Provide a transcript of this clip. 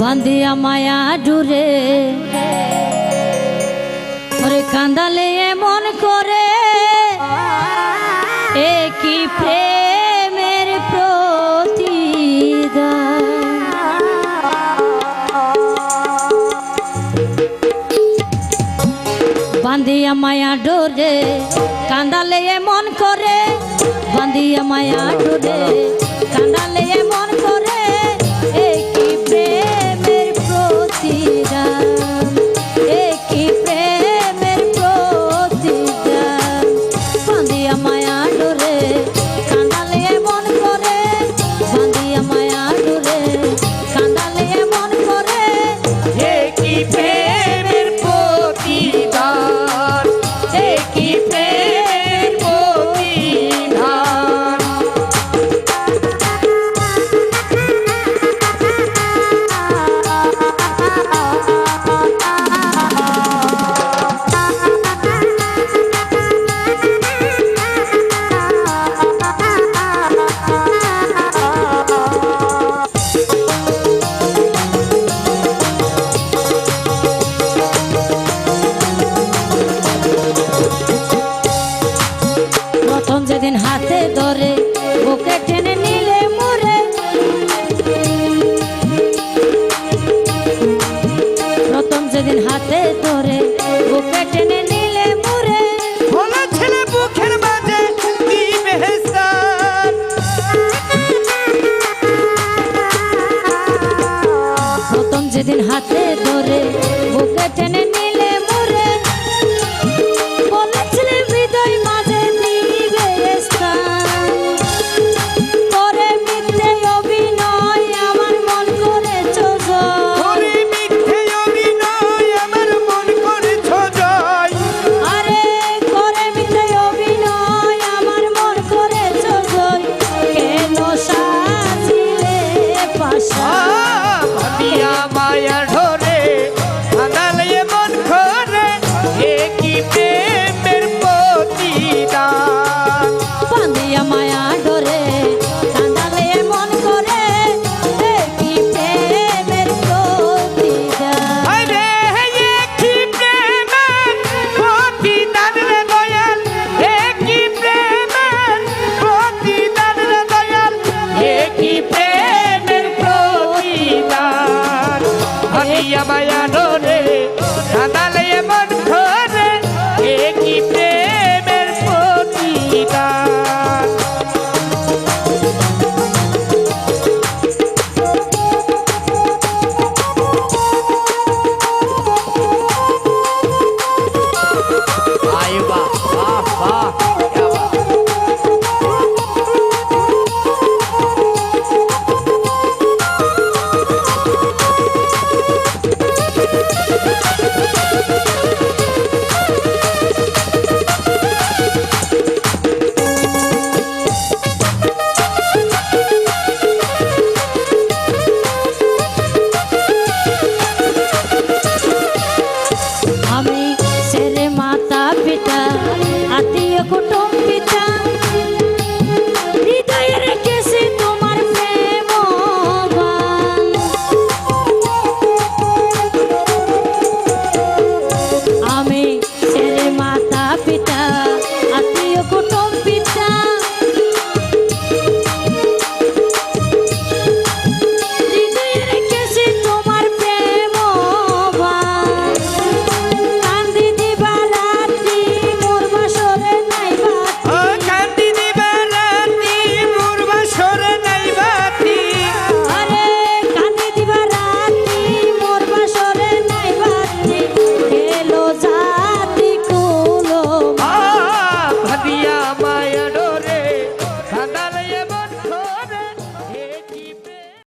বান্দিয়া মায়া ডুরে। ওরে কান্দালে এমন করে, একই প্রেমের প্রতি বান্দিয়া মায়া ডোরে, কান্দালে এমন করে বান্দিয়া মায়া ডোরে, কান্দালে একদিন হাতে ধরে? বুকে টেনে নিলে মোরে। প্রথম যেদিন হাতে ধরে বুকে টেনে